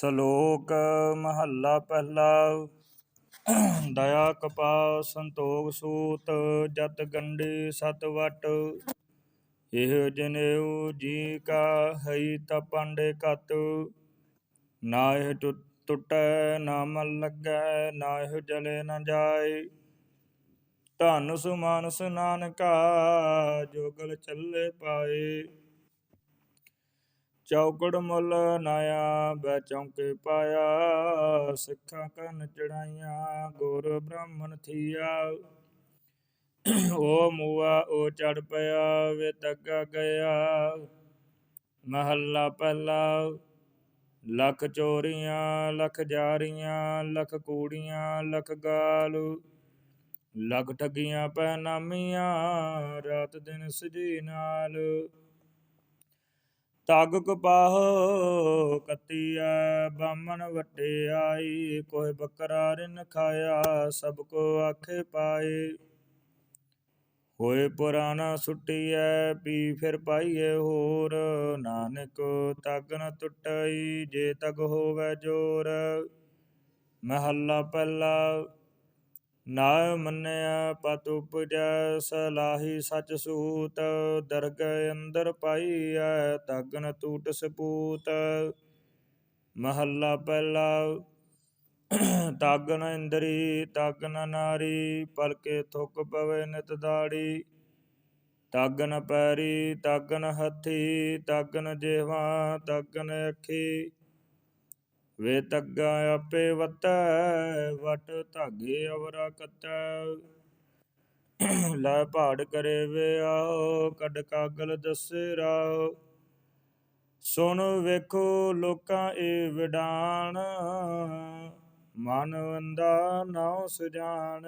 ਸ਼ਲੋਕ ਮਹੱਲਾ ਪਹਿਲਾ। ਦਇਆ ਕਪਾ ਸੰਤੋਖ ਸੂਤ ਜਤ ਗੰਢੀ ਸਤ ਵਟ। ਇਹ ਜਨੇਊ ਜੀ ਕਾ ਹਈ ਤ ਕਤ। ਨਾ ਇਹ ਟੁ- ਟੁੱਟੈ ਨਾ ਮਲ ਲੱਗੈ, ਨਾ ਇਹ ਜਲੇ ਨਾ ਜਾਏ। ਧਨ ਸੁਮਾਨਸ ਨਾਨਕਾ, ਜੋਗਲ ਚੱਲੇ ਪਾਏ। ਚੌਕੜ ਮੁੱਲ ਨਾਇਆ ਬੈ ਚੌਂਕੇ ਪਾਇਆ, ਸਿੱਖਾਂ ਕੰਨ ਚੜਾਈਆਂ, ਗੁਰ ਬ੍ਰਾਹਮਣ ਥੀਆ। ਓ ਮੂਆ ਓ ਚੜ ਪਿਆ, ਵੇ ਤੱਗਾ ਗਿਆ। ਮਹੱਲਾ ਪਹਿਲਾ, ਲੱਖ ਚੋਰੀਆਂ, ਲੱਖ ਜਾਰੀਆਂ, ਲੱਖ ਕੂੜੀਆਂ, ਲੱਖ ਗਾਲ। ਲੱਖ ਠੱਗੀਆਂ ਪੈਨਾਮੀਆਂ ਰਾਤ ਦਿਨ ਸਜੀ ਨਾਲ। ਤਗ ਕਪਾਹ ਕੱਤੀਐ ਬਾਮਣ ਵਟੇ ਆਈ ਕੋਹ ਬੱਕਰਾ ਰਿਨ ਖਾਇਆ, ਸਭ ਕੋ ਆਖੇ ਪਾਏ। ਹੋਏ ਪੁਰਾਣਾ ਸੁੱਟੀਐ ਪੀ ਫਿਰ ਪਾਈਏ ਹੋਰ। ਨਾਨਕ ਤਗ ਨ ਟੁੱਟਈ, ਜੇ ਤਗ ਹੋਵੇ ਜੋਰ। ਮਹੱਲਾ ਪਹਿਲਾ ਨਾ ਮੰਨਿਆ ਪਤ ਉਪਜੈ, ਸਲਾਹੀ ਸਚ ਸੂਤ ਦਰਗ ਅੰਦਰ ਪਾਈਐ ਤਗਨ ਟੂਟ ਸਪੂਤ। ਮਹੱਲਾ ਪਹਿਲਾ ਤਾਗਨ ਇੰਦਰੀ ਤਗਨ ਨਾਰੀ ਪਲਕੇ ਥੁਕ ਪਵੇ ਨਿਤ ਦਾੜੀ। ਤਗਨ ਪੈਰੀ ਤਾਗਨ ਹੱਥੀ ਤਗਨ ਜੇਵਾ ਤਗਨ ਅੱਖੀ। ਵੇ ਤੱਗਾ ਆਪੇ ਵਤੈ, ਵਟ ਧਾਗੇ ਅਵਰਾ ਕੱਤੈ। ਲੈ ਪਹਾੜ ਕਰੇ ਵੇ ਆਓ, ਕੱਢ ਕਾਗਲ ਦੱਸੇ ਰਾਓ। ਸੁਣ ਵੇਖੋ ਲੋਕਾਂ ਏ ਵਿਡਾਨ ਮਨ ਵੰਦਾ ਨਾਉ ਸੁਜਾਨ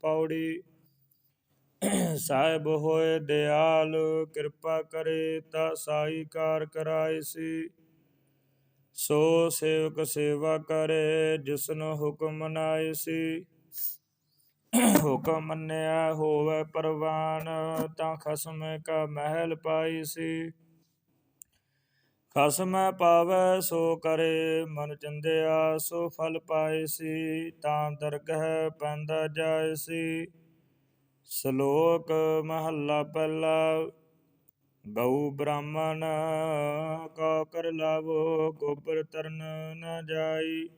ਪੌੜੀ ਸਾਹਿਬ ਹੋਏ ਦਿਆਲ, ਕਿਰਪਾ ਕਰੇ ਤਾ ਸਾਈ ਕਾਰ ਕਰਾਏ ਸੀ। ਸੋ ਸੇਵਕ ਸੇਵਾ ਕਰੇ, ਜਿਸਨੂੰ ਹੁਕਮ ਨਾਏ ਸੀ ਹੁਕਮ ਮੰਨਿਆ ਹੋਵੇ ਪਰਵਾਨ, ਤਾਂ ਖਸਮ ਕਾ ਮਹਿਲ ਪਾਈ ਸੀ ਖਸਮ ਪਾਵੇ ਸੋ ਕਰੇ, ਮਨ ਚੰਦਿਆ ਸੋ ਫਲ ਪਾਏ ਸੀ ਤਾਂ ਦਰਗਹਿ ਪੈਂਦਾ ਜਾਏ ਸੀ ਸ਼ਲੋਕ ਮਹੱਲਾ ਪਹਿਲਾ। ਗਊ ਬ੍ਰਾਹਮਣ ਕਾ ਕਰ ਲਾਵੋ, ਗੋਬਰ ਤਰਨ ਨ ਜਾਈ।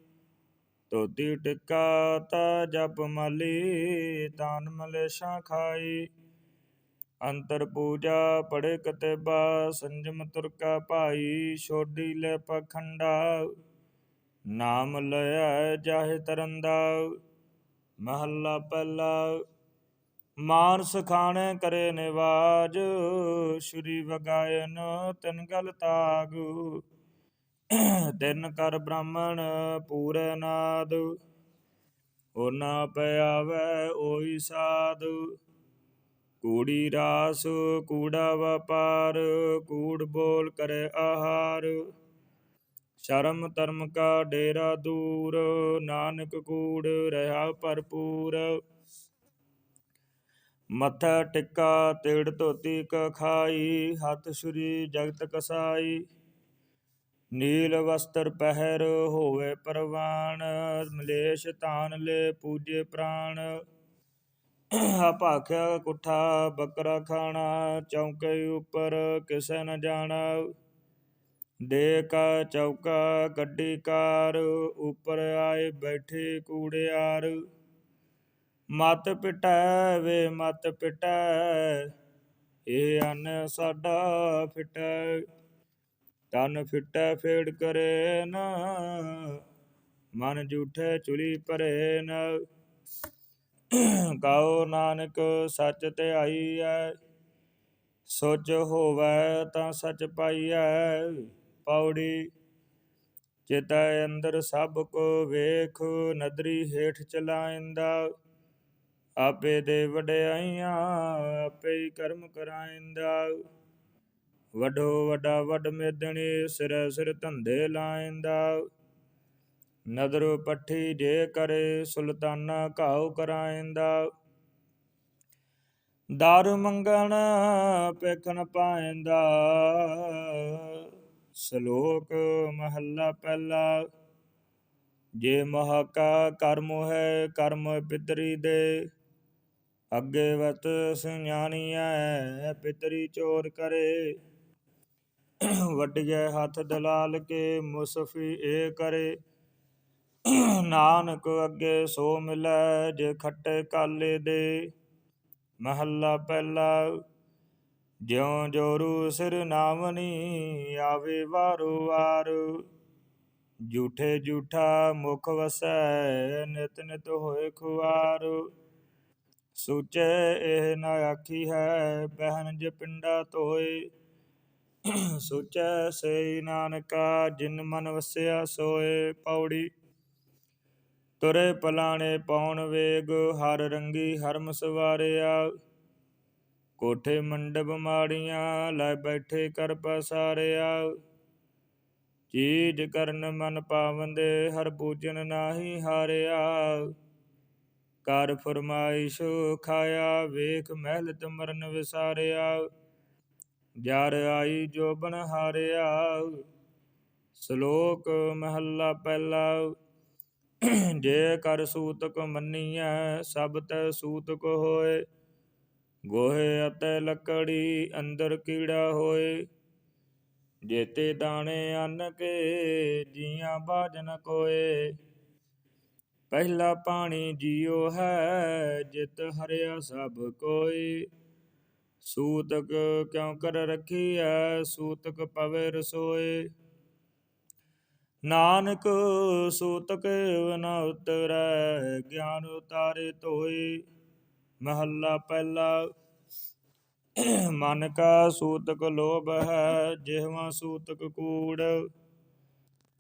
ਧੋਤੀ ਟਿੱਕਾ ਤਾ ਜਪ ਮਾਲੀ ਤਾਨ ਮਲੇਸ਼ਾਂ ਖਾਈ। ਅੰਤਰ ਪੂਜਾ ਪੜੇ ਕਤੇਬਾ, ਸੰਜਮ ਤੁਰਕਾ ਭਾਈ। ਛੋਡੀ ਲੈ ਪਖੰਡਾ, ਨਾਮ ਲਿਆ ਜਾਹਿ ਤਰੰਦਾ ਮਹੱਲਾ ਪਹਿਲਾ ਮਾਨਸ ਖਾਣੇ ਕਰੇ ਨਿਵਾਜ, ਸ਼੍ਰੀ ਵਗਾਇਨ ਤਿਨ ਗਲ ਤਾਗ। ਤਿਨ ਕਰ ਬ੍ਰਾਹਮਣ ਪੂਰੇ ਨਾਦ ਹੋਨਾ ਪਿਆਵੈ ਓਈ ਸਾਧ ਕੂੜੀ ਰਾਸ, ਕੂੜਾ ਵਪਾਰ, ਕੂੜ ਬੋਲ ਕਰੇ ਆਹਾਰ। ਸ਼ਰਮ ਧਰਮ ਕਾ ਡੇਰਾ ਦੂਰ, ਨਾਨਕ ਕੂੜ ਰਹਾ ਭਰਪੂਰ। ਮੱਥਾ ਟਿੱਕਾ, ਤੇੜ ਧੋਤੀ ਕ ਖਾਈ ਹੱਥ ਛੁਰੀ, ਜਗਤ ਕਸਾਈ। ਨੀਲ ਵਸਤਰ ਪਹਿਰ ਹੋਵੇ ਪਰਵਾਨ, ਮਲੇਸ਼ ਤਾਨ ਲੈ ਪੂਜੇ ਪ੍ਰਾਣ ਭਾਖਿਆ ਕੁੱਠਾ, ਬੱਕਰਾ ਖਾਣਾ, ਚੌਂਕੇ ਉੱਪਰ ਕਿਸੇ ਨ ਜਾਣਾ। ਦੇ ਕਾ ਚੌਕਾ, ਗੱਡੀ ਕਾਰ, ਉੱਪਰ ਆਏ ਬੈਠੇ ਕੂੜਿਆਰ। ਮਤ ਪਿਟੈ ਵੇ ਮਤ ਪਿਟੈ ਇਹ ਅਨ ਸਾਡਾ ਫਿਟੈ। ਤਨ ਫਿਟੈ ਫੇੜ ਕਰੇ ਨਾ, ਮਨ ਝੂਠੇ ਚੁਲੀ ਭਰੇ ਨਾ। ਗਾਓ ਨਾਨਕ ਸੱਚ ਤੇ ਆਈ ਐ ਸੋਚ ਹੋਵੈ ਤਾਂ ਸੱਚ ਪਾਈਐ। ਪੌੜੀ ਚੇਤਾ ਅੰਦਰ ਸਭ ਕੋ ਵੇਖ, ਨਦਰੀ ਹੇਠ ਚਲਾਇੰਦਾ। ਆਪੇ ਦੇ ਵਡਿਆਈਆਂ, ਆਪੇ ਹੀ ਕਰਮ ਕਰਾਇੰਦਾ। ਵਡੋ ਵਡਾ ਵਡ ਮੇਦਣੀ, ਸਿਰ ਸਿਰ ਧੰਦੇ ਲਾਇੰਦਾ। ਨਦਰੋ ਪੱਠੀ ਜੇ ਕਰੇ, ਸੁਲਤਾਨਾ ਘਾਉ ਕਰਾਇੰਦਾ। ਦਰ ਮੰਗਣ ਪੇਖਣ ਪਾਇੰਦਾ। ਸ਼ਲੋਕ ਮਹੱਲਾ ਪਹਿਲਾ। ਜੇ ਮਹਾਕਾ ਕਰਮ ਹੈ ਕਰਮ ਪਿਤਰੀ ਦੇ। ਅੱਗੇ ਵਤ ਸੁஞਾਨੀਐ ਪਿਤਰੀ ਚੋਰ ਕਰੇ। ਵੱਡਿਐ ਹੱਥ ਦਲਾਲ ਕੇ ਮੁਸਫੀ ਏ ਕਰੇ। ਨਾਨਕ ਅੱਗੇ ਸੋ ਮਿਲੈ, ਜੇ ਖੱਟੇ ਕਾਲੇ ਦੇ। ਮਹੱਲਾ ਪਹਿਲਾ, ਜਿਉ ਜੋਰੂ ਸਿਰ ਨਾਮਨੀ ਆਵੇ ਵਾਰੋ ਵਾਰ। ਝੂਠੇ ਝੂਠਾ ਮੁਖ ਵਸੈ, ਨਿਤ ਨਿਤ ਹੋਏ ਖੁਆਰ। ਸੂਚੇ ਇਹ ਨਾ ਆਖੀ ਹੈ ਬਹਿਨ ਜੇ ਪਿੰਡਾ ਤੋਏ ਸੋਚੈ ਸੇ ਨਾਨਕਾ, ਜਿਨ ਮਨ ਵਸਿਆ ਸੋਏ। ਪੌੜੀ ਤੁਰੇ ਪਲਾਣੇ ਪੌਣ ਵੇਗ, ਹਰ ਰੰਗੀ ਹਰਮ ਸਵਾਰਿਆ। ਕੋਠੇ ਮੰਡਪ ਮਾੜੀਆਂ, ਲੈ ਬੈਠੇ ਕਰ ਪਸਾਰਿਆ। ਚੀਜ ਕਰਨ ਮਨ ਪਾਵੰਦੇ, ਹਰ ਪੂਜਨ ਨਾਹੀ ਹਾਰਿਆ। ਕਰ ਫਰਮਾਇਸ਼ ਖਾਇਆ, ਵੇਖ ਮਹਿਲ ਤਮਰਨ ਵਿਸਾਰਿਆ। ਜਰ ਆਈ ਜੋਬਨ ਹਾਰਿਆ, ਸ਼ਲੋਕ ਮਹੱਲਾ ਪਹਿਲਾ। ਜੇ ਕਰ ਸੂਤਕ ਮੰਨੀਐ, ਸਭ ਤੈ ਸੂਤਕ ਹੋਏ। ਗੋਹੇ ਅਤੇ ਲੱਕੜੀ ਅੰਦਰ ਕੀੜਾ ਹੋਏ। ਜੇਤੇ ਦਾਣੇ ਅੰਨ ਕੇ, ਜੀਆਂ ਬਾਜਨ ਕੋਏ। ਪਹਿਲਾ ਪਾਣੀ ਜੀਉ ਹੈ, ਜਿਤ ਹਰਿਆ ਸਭ ਕੋਈ। ਸੂਤਕ ਕਿਉ ਕਰ ਰਖੀਐ, ਸੂਤਕ ਪਵੇ ਰਸੋਏ ਨਾਨਕ ਸੂਤਕ ਨ ਉਤਰੈ, ਗਿਆਨ ਉਤਾਰੇ ਧੋਏ ਮਹੱਲਾ ਪਹਿਲਾ, ਮਨ ਕਾ ਸੂਤਕ ਲੋਭ ਹੈ, ਜਿਹਵਾ ਸੂਤਕ ਕੂੜ।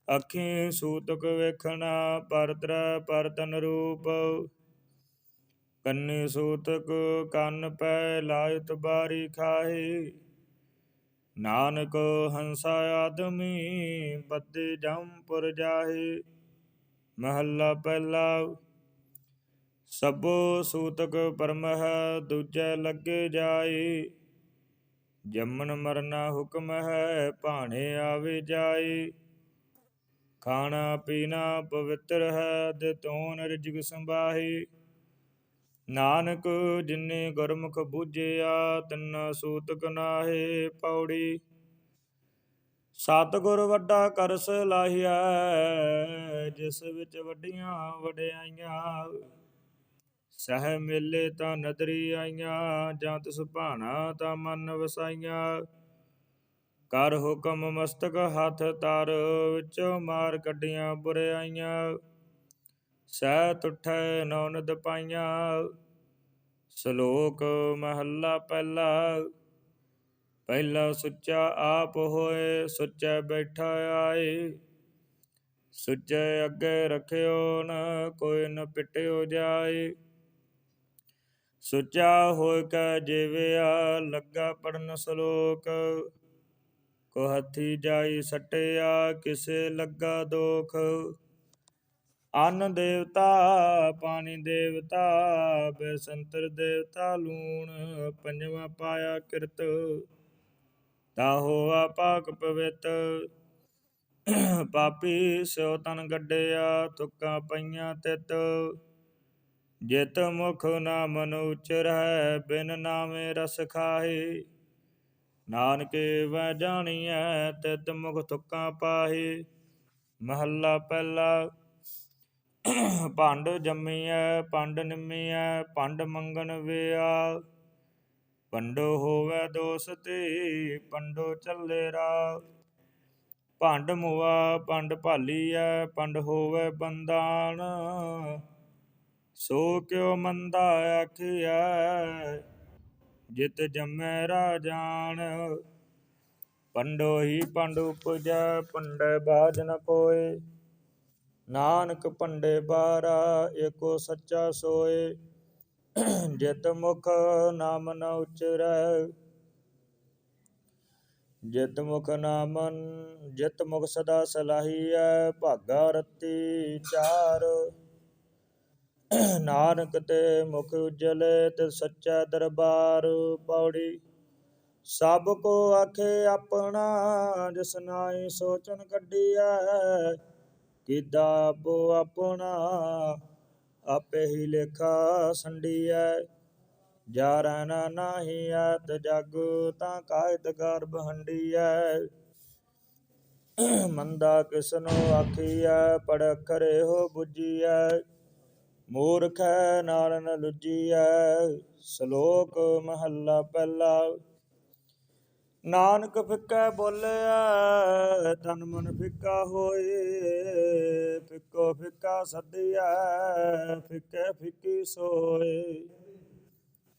ਅੱਖੀ ਸੂਤਕ ਵੇਖਣਾ ਪਰਤਰ ਪਰਤਨ ਰੂਪ। ਕੰਨੀ ਸੂਤਕ ਕੰਨ ਪੈ ਲਾਇਤ ਬਾਰੀ ਖਾਹੀ। ਨਾਨਕ ਹੰਸਾ ਆਦਮੀ ਬੱਦੇ ਜੰਪੁਰ ਜਾਹੇ। ਮਹੱਲਾ ਪਹਿਲਾ ਸਭੋ ਸੂਤਕ ਪਰਮ ਹੈ ਦੂਜੈ ਲੱਗੇ ਜਾਈ ਜੰਮਣ ਮਰਨਾ ਹੁਕਮ ਹੈ ਭਾਣੇ ਆਵੇ ਜਾਈ ਖਾਣਾ ਪੀਣਾ ਪਵਿੱਤਰ ਹੈ ਦੇ ਤੋਨ ਰਿਜਕ ਸੰਭਾਹੀ। ਨਾਨਕ ਜਿਨੇ ਗੁਰਮੁਖ ਬੂਝਿਆ, ਤਿੰਨਾ ਸੂਤਕ ਨਾਹੇ ਪੌੜੀ। ਸਤਿਗੁਰ ਵੱਡਾ ਕਰਸ ਲਾਹਿਆ ਜਿਸ ਵਿੱਚ ਵੱਡੀਆਂ ਵਡਿਆਈਆਂ। ਸਹਿ ਮੇਲੇ ਤਾਂ ਨਦਰੀ ਆਈਆਂ, ਜਾਂ ਤਿਸ ਭਾਣਾ ਤਾਂ ਮਨ ਵਸਾਈਆਂ। ਕਰ ਹੁਕਮ ਮਸਤਕ ਹੱਥ ਤਰ ਵਿੱਚੋਂ ਮਾਰ ਕੱਢੀਆਂ ਬੁਰਿਆਈਆਂ ਸਹਿ ਤੁਠੈ ਨੌਨਦ ਪਾਈਆਂ, ਸ਼ਲੋਕ ਮਹੱਲਾ ਪਹਿਲਾ ਪਹਿਲਾ ਸੁੱਚਾ ਆਪ ਹੋਏ, ਸੁੱਚੇ ਬੈਠਾ ਆਏ, ਸੁੱਚੇ ਅੱਗੇ ਰਖਿਓ ਨ, ਕੋਈ ਨ ਪਿਟਿਓ ਜਾਏ। ਸੁੱਚਾ ਹੋਇ ਕੈ ਜੀਵਿਆ, ਲੱਗਾ ਪੜਨ ਸ਼ਲੋਕ ਕੋ ਹੱਥੀ ਜਾਈ ਸਟਿਆ, ਕਿਸੇ ਲੱਗਾ ਦੋਖ। ਅੰਨ ਦੇਵਤਾ, ਪਾਣੀ ਦੇਵਤਾ, ਬੇਸੰਤਰ ਦੇਵਤਾ, ਲੂਣ ਪੰਜਵਾ ਪਾਇਆ ਕਿਰਤ। ਤਾ ਤਾਹੋ ਪਾਕ ਪਵਿੱਤ, ਪਾਪੀ ਸੋ ਤਨ ਗੱਡਿਆ, ਤੁਕਾਂ ਪਈਆਂ ਤਿਤ। ਜਿਤ ਮੁਖ ਨਾ ਨਾਮ ਉਚਰੈ ਬਿਨ ਨਾਮੇ ਰਸ ਖਾਹੀ। ਨਾਨਕੇ ਵੈ ਜਾਣੀਐ ਤਿਤ ਮੁਖ ਤੁਕਾਂ ਪਾਹੀ, ਮਹੱਲਾ ਪਹਿਲਾ। ਭੰਡ ਜੰਮੀਐ, ਭੰਡ ਨਿੰਮੀਐ, ਭੰਡ ਮੰਗਣ ਵਿਆ। ਪੰਡੋ ਹੋਵੇ ਦੋਸਤੀ ਪੰਡੋ ਚੱਲੇ ਰਾ। ਭੰਡ ਮੁਆ ਪੰਡ ਭਾਲੀਐ, ਭੰਡ ਹੋਵੇ ਬੰਦਾਨ ਸੋ ਕਿਉ ਮੰਦਾ ਆਖਿਐ ਜਿਤ ਜੰਮੈ ਰਾਜਾਨ। ਪੰਡੋ ਹੀ ਪੰਡ ਉਪਜੈ, ਪੰਡੈ ਬਾਜ ਨ ਕੋਏ। ਨਾਨਕ ਪੰਡੇ ਬਾਰਾ, ਏਕੋ ਸੱਚਾ ਸੋਏ। ਜਿਤ ਮੁਖ ਨਾਮ ਨ ਉਚਰੈ। ਜਿਤ ਮੁਖ ਨਾਮਨ ਜਿਤ ਮੁਖ ਸਦਾ ਸਲਾਹੀਐ, ਭਾਗਾ ਰਤੀ ਚਾਰ। ਨਾਨਕ ਤੇ ਮੁਖ ਉਜਲੇ ਤੇ ਸੱਚਾ ਦਰਬਾਰ ਪੌੜੀ। ਸਭ ਕੋ ਆਖੇ ਆਪਣਾ, ਜਿਸ ਨਾਈ ਸੋਚਨ ਕੱਢੀਐ ਕਿਦਾ ਆਪੋ ਆਪਣਾ, ਆਪੇ ਹੀ ਲੇਖਾ ਸੰਡੀਐ। ਜਾ ਨਾ ਨਾਹੀ ਐਤ ਜਗ, ਤਾਂ ਕਾਇਤ ਗਰਭ ਹੰਡੀਐ। ਮੰਦਾ ਕਿਸਨੋ ਆਖੀਐ ਪੜ ਕਰੇ ਹੋ 부ਜੀਐ ਮੂਰਖ ਨਾਲ ਨ ਲੁਜੀਐ, ਸ਼ਲੋਕ ਮਹੱਲਾ ਪਹਿਲਾ। ਨਾਨਕ ਫਿੱਕਾ ਬੋਲਿਆ ਤਨ ਮਨ ਫਿੱਕਾ ਹੋਏ, ਫਿੱਕੋ ਫਿੱਕਾ ਸੱਦਿਆ ਫਿੱਕੇ ਫਿੱਕੀ ਸੋਏ।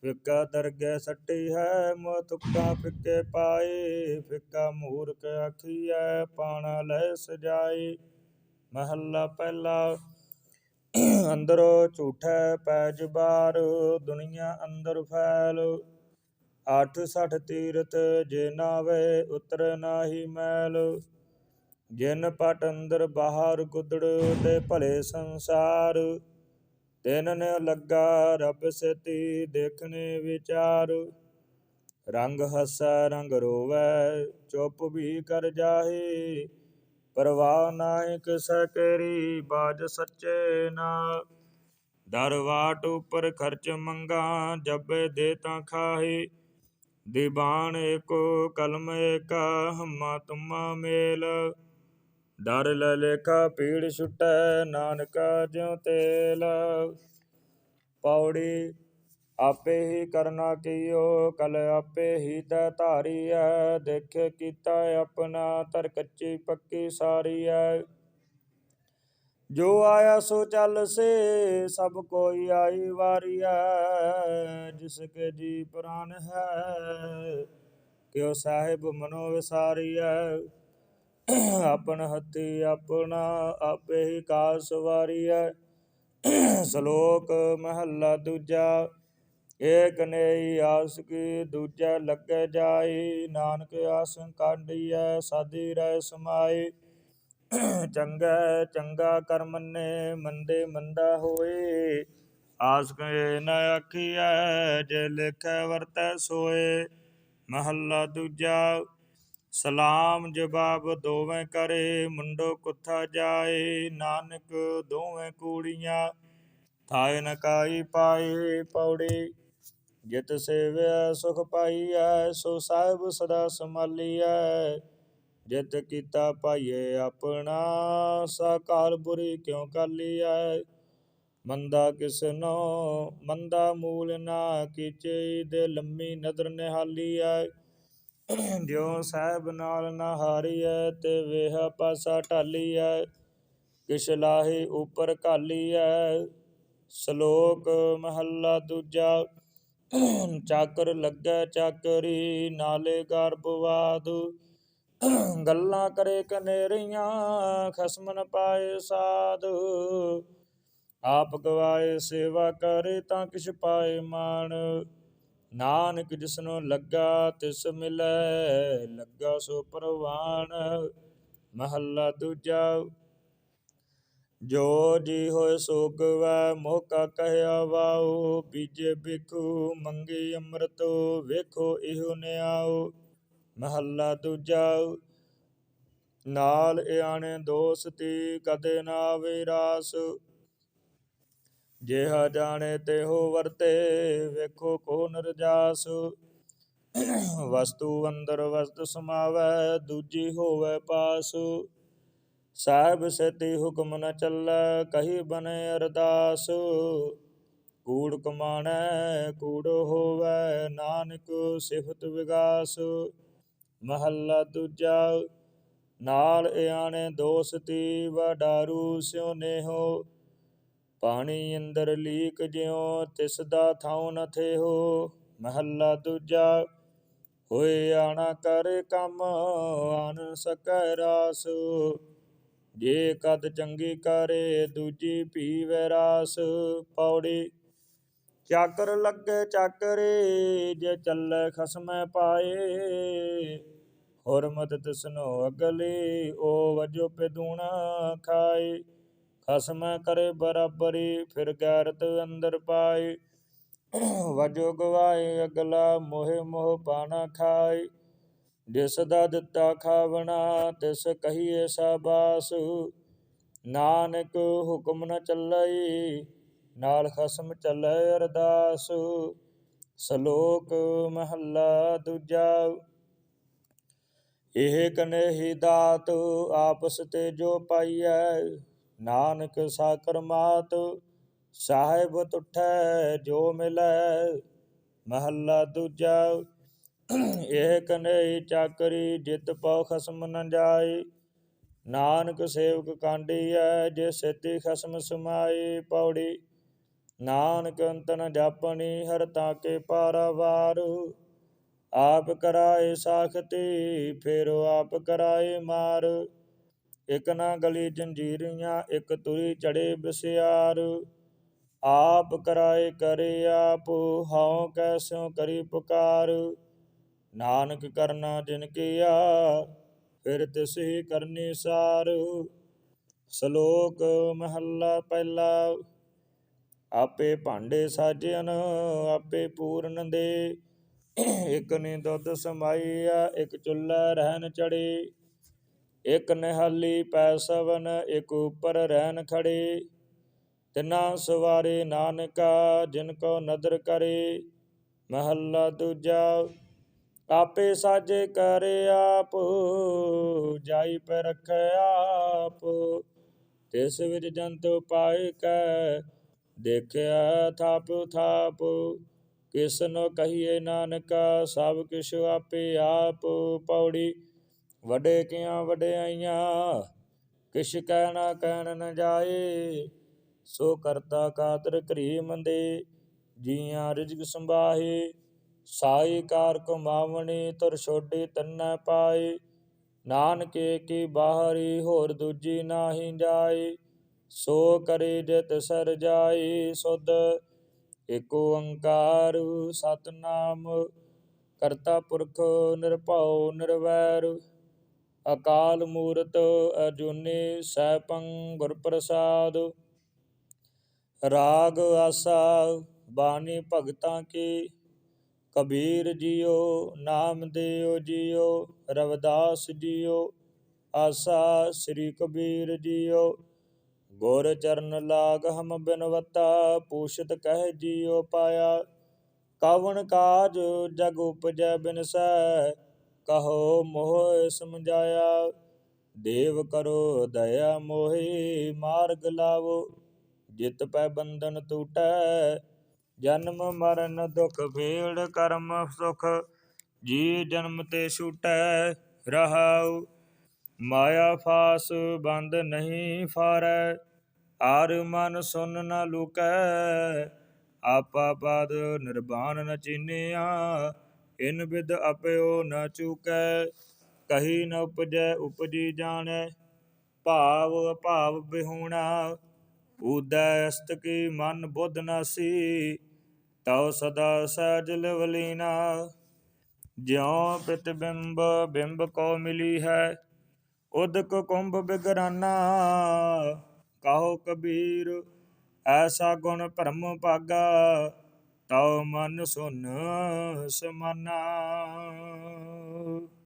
ਫਿੱਕਾ ਦਰਗਹਿ ਸੱਟੀ ਹੈ ਮੋ ਤੁਕਾ ਫਿੱਕੇ ਪਾਏ, ਫਿੱਕਾ ਮੂਰਖ ਆਖੀਐ, ਪਾਣਾ ਲੈ ਸਜਾਈ ਮਹੱਲਾ ਪਹਿਲਾ। ਅੰਦਰੋ ਝੂਠੈ ਪੈਜ ਬਾਰ, ਦੁਨੀਆ ਅੰਦਰ ਫੈਲ। ਅੱਠ ਸੱਠ ਤੀਰਥ ਜੇ ਨਾਵੇ ਉਤਰ ਨਾਹੀ ਮੈਲ। ਜਿਨ ਪਟ ਅੰਦਰ ਬਾਹਰ ਗੁਦੜ, ਤੇ ਭਲੇ ਸੰਸਾਰ। ਤਿਨ ਨੇ ਲੱਗਾ ਰੱਬ ਸਤੀ ਦੇਖਣੇ ਵਿਚਾਰ। ਰੰਗ ਹੱਸੈ, ਰੰਗ ਰੋਵੈ, ਚੁੱਪ ਵੀ ਕਰ ਜਾਹੇ। ਪਰਵਾਹ ਨਾਹੀ ਕਿਸੈ ਕੇਰੀ ਬਾਜ ਸੱਚੇ ਨਾ ਦਰਵਾਟ ਉਪਰ ਖਰਚ ਮੰਗਾ, ਜਬੇ ਦੇ ਤਾਂ ਖਾਹੇ। ਦੀਵਾਨ ਏਕੋ, ਕਲਮ ਏਕਾ, ਹਮਾ ਤੁਮਾ ਮੇਲ। ਡਰ ਲੈ ਲੇਖਾ ਪੀੜ ਛੁਟੈ, ਨਾਨਕਾ ਜਿਉ ਤੇਲ। ਪੌੜੀ ਆਪੇ ਹੀ ਕਰਨਾ ਕੀਓ, ਕਲ ਆਪੇ ਹੀ ਤੈ ਧਾਰੀਐ। ਦੇਖੇ ਕੀਤਾ ਆਪਣਾ ਤਰ ਕੱਚੀ ਪੱਕੀ ਸਾਰੀਐ। ਜੋ ਆਇਆ ਸੋ ਚੱਲ ਸੇ, ਸਭ ਕੋਈ ਆਈ ਵਾਰੀਐ। ਜਿਸ ਕੇ ਜੀ ਪ੍ਰਾਨ ਹੈ, ਕਿਉ ਸਾਹਿਬ ਮਨੋ ਵਿਸਾਰੀਐ। ਆਪਨ ਹੱਥੀ ਆਪਣਾ ਆਪੇ ਹੀ ਕਾਸ ਵਾਰੀਐ। ਸ਼ਲੋਕ ਮਹੱਲਾ ਦੂਜਾ ਏਕ ਨੇਈ ਆਸ ਕੀ ਦੂਜਾ ਲੱਗੇ ਜਾਈ, ਨਾਨਕ ਆਸੰ ਕਾਢੀਐ ਸਾਦੀ ਰਹਿ ਸਮਾਈ। ਚੰਗਾ ਚੰਗਾ ਕਰਮਨੇ ਮੰਦੇ ਮੰਦਾ ਹੋਏ ਆਸਕ ਕਏ ਨ ਆਖੀਐ, ਜੇ ਲਿਖੈ ਵਰਤੈ ਸੋਏ। ਮਹੱਲਾ ਦੂਜਾ, ਸਲਾਮ ਜਵਾਬ ਦੋਵੇਂ ਕਰੇ, ਮੁੰਡੋ ਕੁੱਥਾ ਜਾਏ, ਨਾਨਕ ਦੋਵੇਂ ਕੂੜੀਆਂ। ਥਾਇ ਨਕਾਈ ਕਾਈ ਪਾਏ ਪੌੜੀ ਜਿਤ ਸੇਵਿਆ, ਸੁਖ ਪਾਈਐ, ਸੋ ਸਾਹਿਬ ਸਦਾ ਸੰਭਾਲੀਐ। ਜਿਤ ਕੀਤਾ ਪਾਈਏ ਆਪਣਾ ਸਾਕਾਲ ਬੁਰੀ ਕਿਉ ਕਾਲੀਐ? ਮੰਦਾ ਕਿਸਨੋ ਮੰਦਾ ਮੂਲ ਨਾ ਕੀਚੇ, ਦੇ ਲੰਮੀ ਨਦਰ ਨਿਹਾਲੀਐ। ਜਿਉ ਸਾਹਿਬ ਨਾਲ ਨਾ ਹਾਰੀਐ, ਤੇ ਵੇਹ ਪਾਸਾ ਢਾਲੀਐ। ਕਿਛ ਲਾਹੇ ਉਪਰ ਕਾਲੀ ਘਾਲੀਐ। ਸ਼ਲੋਕ ਮਹੱਲਾ ਦੂਜਾ ਚਾਕਰ ਲੱਗੈ ਚਾਕਰੀ, ਨਾਲੇ ਗਰਭਵਾਦ। ਗੱਲਾਂ ਕਰੇ ਕਨੇਰੀਆਂ, ਖਸਮਨ ਪਾਏ ਸਾਧ। ਆਪ ਗਵਾਏ ਸੇਵਾ ਕਰੇ ਤਾਂ ਕਿਛ ਪਾਏ ਮਾਨ ਨਾਨਕ ਜਿਸਨੂੰ ਲੱਗਾ, ਤਿਸ ਮਿਲੈ, ਲੱਗਾ ਸੋ ਪਰਵਾਨ। ਮਹੱਲਾ ਦੂਜਾ ਜੋ ਜੀ ਹੋਏ ਸੋ ਗਵੈ ਮੋਕਾ ਕਹਿਆ ਵਾਉ ਬੀਜੇ ਬਿਖੂ ਮੰਗੀ ਅੰਮ੍ਰਿਤ, ਵੇਖੋ ਇਹੋ ਨਿਆਉ। ਮਹੱਲਾ ਦੂਜਾ, ਨਾਲ ਇਆਣੇ ਦੋਸਤੀ, ਕਦੇ ਨਾ ਆਵੇ ਰਾਸ। ਜਿਹਾ ਜਾਣੇ ਤੇ ਹੋ ਵਰਤੇ, ਵੇਖੋ ਕੋ ਨਰਜਾਸ। ਵਸਤੂ ਅੰਦਰ ਵਸਤ ਸਮਾਵੈ, ਦੂਜੀ ਹੋਵੇ ਪਾਸ। ਸਾਹਿਬ ਸਤੀ ਹੁਕਮ ਨ ਚੱਲੈ, ਕਹੀ ਬਨੇ ਅਰਦਾਸ। ਕੂੜ ਕਮਾਣੈ, ਕੂੜ ਹੋਵੈ, ਨਾਨਕ ਸਿਫਤ ਵਿਗਾਸ। ਮਹੱਲਾ ਦੂਜਾ, ਨਾਲ ਇਆਣੇ ਦੋਸਤੀ ਵਡਾਰੂ ਸਿਉ ਨੇਹੋ। ਪਾਣੀ ਅੰਦਰ ਲੀਕ ਜਿਉ, ਤਿਸ ਦਾ ਥਾਉ ਨ ਥੇਹੋ। ਮਹੱਲਾ ਦੂਜਾ, ਹੋਏ ਆਣਾ ਕਰ ਕੰਮ ਆਨ ਸਕੈ ਰਾਸ। ਜੇ ਕਦ ਚੰਗੀ ਕਰੇ, ਦੂਜੀ ਭੀ ਵੈਰਾਸ ਪੌੜੀ। ਚਾਕਰ ਲੱਗੇ ਚਾਕਰੇ, ਜੇ ਚੱਲੇ ਖਸਮੈ ਪਾਏ। ਹੁਰਮਤ ਤਿਸਨੋ ਅਗਲੇ, ਓ ਵਜੋ ਪਦੂਣਾ ਖਾਏ। ਖਸਮੈ ਕਰੇ ਬਰਾਬਰੀ, ਫਿਰ ਗੈਰਤ ਅੰਦਰ ਪਾਏ। ਵਜੋ ਗਵਾਏ, ਅਗਲਾ ਮੋਹਿ ਮੋਹ ਪਾਣਾ ਖਾਏ। ਜਿਸ ਦਾ ਦਿੱਤਾ ਖਾਵਣਾ, ਤਿਸ ਕਹੀਏ ਸਾਬਾਸ। ਨਾਨਕ ਹੁਕਮ ਨ ਚੱਲਈ, ਨਾਲ ਖਸਮ ਚੱਲੈ ਅਰਦਾਸ। ਸ਼ਲੋਕ ਮਹੱਲਾ ਦੂਜਾ, ਇਹ ਕਨੇਹੀ ਦਾਤ ਆਪਸ ਤੇ ਜੋ ਪਾਈਐ, ਨਾਨਕ ਸਾਕਰ ਮਾਤ ਸਾਹਿਬ ਤੁਠੈ ਜੋ ਮਿਲੈ। ਮਹੱਲਾ ਦੂਜਾ ਇਹ ਕਨੇਹੀ ਚਾਕਰੀ ਜਿਤ ਪਉ ਖਸਮ ਨ ਜਾਏ ਨਾਨਕ ਸੇਵਕ ਕਾਂਡੀ ਕਾਂਡੀਐ ਜੇ ਸੇਤੀ ਖਸਮ ਸਮਾਈ ਪੌੜੀ। ਨਾਨਕ ਅੰਤਨ ਜਾਪਣੀ, ਹਰ ਤਾਕੇ ਪਾਰਾਵਾਰ ਆਪ ਕਰਾਏ ਸਾਖਤੀ, ਫੇਰੋ ਆਪ ਕਰਾਏ ਮਾਰ। ਇਕ ਨਾ ਗਲੀ ਜੰਜੀਰੀਆਂ, ਇਕ ਤੁਰੀ ਚੜੇ ਬਸਿਆਰ। ਆਪ ਕਰਾਏ ਕਰੇ ਆਪ, ਹਉ ਕੈਸਿਓ ਕਰੀ ਪੁਕਾਰ। ਨਾਨਕ ਕਰਨਾ ਜਿਨ ਕੀਆ, ਫਿਰ ਤਿਸਹੀ ਕਰਨੀ ਸਾਰ। ਸ਼ਲੋਕ ਮਹੱਲਾ ਪਹਿਲਾ, ਆਪੇ ਭਾਂਡੇ ਸਾਜਨ, ਆਪੇ ਪੂਰਨ ਦੇ। ਇਕ ਨੇ ਦੁੱਧ ਸਮਾਈਆ ਇਕ ਚੁੱਲ੍ਹਾ ਰਹਿਣ ਚੜੇ ਇਕ ਨਿਹਾਲੀ ਪੈਸਵਨ ਇਕ ਉਪਰ ਰਹਿਣ ਖੜੇ ਤਿਨਾ ਸਵਾਰੇ ਨਾਨਕਾ, ਜਿਨ ਕੋ ਨਦਰ ਕਰੇ। ਮਹੱਲਾ ਦੂਜਾ ਆਪੇ ਸਾਜੇ ਕਰੇ ਆਪ, ਜਾਈ ਪੈ ਰਖੈ ਆਪ। ਤਿਸ ਵਿੱਚ ਜੰਤ ਪਾਏ ਕੈ, ਦੇਖਿਆ ਥਾਪ ਥਾਪ ਕਿਸਨੋ ਕਹੀਏ ਨਾਨਕਾ, ਸਭ ਕਿਛ ਆਪੇ ਆਪ। ਪੌੜੀ ਵੱਡੇ ਕੀਆਂ ਵਡਿਆਈਆਂ ਕਿਛ ਕਹਿਣਾ ਕਹਿਣ ਨ ਜਾਏ। ਸੋ ਕਰਤਾ ਕਾਤਰ ਕਰੀ ਮੰਦੇ, ਜੀਆਂ ਰਿਜਕ ਸੰਭਾਹੇ। ਸਾਈ ਕਾਰ ਕਮਾਵਣੀ ਤੁਰ ਛੋਡੀ ਤੰਨੈ ਪਾਈ। ਨਾਨਕੇ ਕੀ ਬਾਹਰੀ, ਹੋਰ ਦੂਜੀ ਨਾਹੀ ਜਾਈ। ਸੋ ਕਰੇ ਜਿਤ ਸਰ ਜਾਈ ਸੁਧ। ਏਕ ਓੰਕਾਰ, ਸਤਨਾਮ, ਕਰਤਾ ਪੁਰਖ ਨਿਰਭਉ ਨਿਰਵੈਰ। ਅਕਾਲ ਮੂਰਤ ਅਜੂਨੀ ਸੈਭੰ ਗੁਰ ਪ੍ਰਸਾਦ ਰਾਗ ਆਸਾ, ਬਾਣੀ ਭਗਤਾਂ ਕੀ। ਕਬੀਰ ਜੀਓ, ਨਾਮ ਦਿਓ ਜੀਓ, ਰਵਿਦਾਸ ਜੀਓ, ਆਸਾ ਸ੍ਰੀ ਕਬੀਰ ਜੀਓ। ਗੁਰ ਚਰਨ ਲਾਗ ਹਮ ਬਿਨਵਤਾ, ਪੂਛਤ ਕਹਿ ਜੀਉ ਪਾਇਆ। ਕਵਣ ਕਾਜ ਜਗ ਉਪਜੈ ਬਿਨਸੈ ਕਹੋ ਮੋਹ ਸਮਝਾਇਆ। ਦੇਵ ਕਰੋ ਦਇਆ ਮੋਹਿ, ਮਾਰਗ ਲਾਵੋ, ਜਿਤ ਪੈ ਬੰਧਨ ਟੂਟੈ ਜਨਮ ਮਰਨ ਦੁਖ ਭੇੜ ਕਰਮ ਸੁਖ ਜੀ ਜਨਮ ਤੇ ਛੂਟੈ ਰਹਾਉ। ਮਾਇਆ ਫਾਸ ਬੰਦ ਨਹੀਂ ਫਾਰੈ ਆਰ ਮਨ ਸੁਨ ਨ ਲੁਕੈ। ਆਪਾ ਪਦ ਨਿਰਵਾਨ ਨ ਚੀਨਿਆ, ਇਨ ਬਿਦ ਅਪਿਓ ਨ ਚੁਕੈ। ਕਹੀ ਨ ਉਪਜੈ, ਉਪਜੀ ਜਾਣੈ, ਭਾਵ ਭਾਵ ਬਿਹੂਣਾ। ਉਦੈ ਅਸਤ ਕੀ ਮਨ ਬੁੱਧ ਨਾਸੀ ਤਉ ਸਦਾ ਸਹਿਜ ਲਵਲੀਨਾ ਜਿਉ ਪ੍ਰਤਿਬਿੰਬ ਬਿੰਬ ਕੋ ਮਿਲੀ ਹੈ, ਉਦਕ ਕੁੰਭ ਬਿਗਰਾਨਾ। ਕਹੋ ਕਬੀਰ, ਐਸਾ ਗੁਣ ਭਰਮ ਪਾਗਾ ਤਉ ਮਨ ਸੁਨ ਸਮਾਨਾ।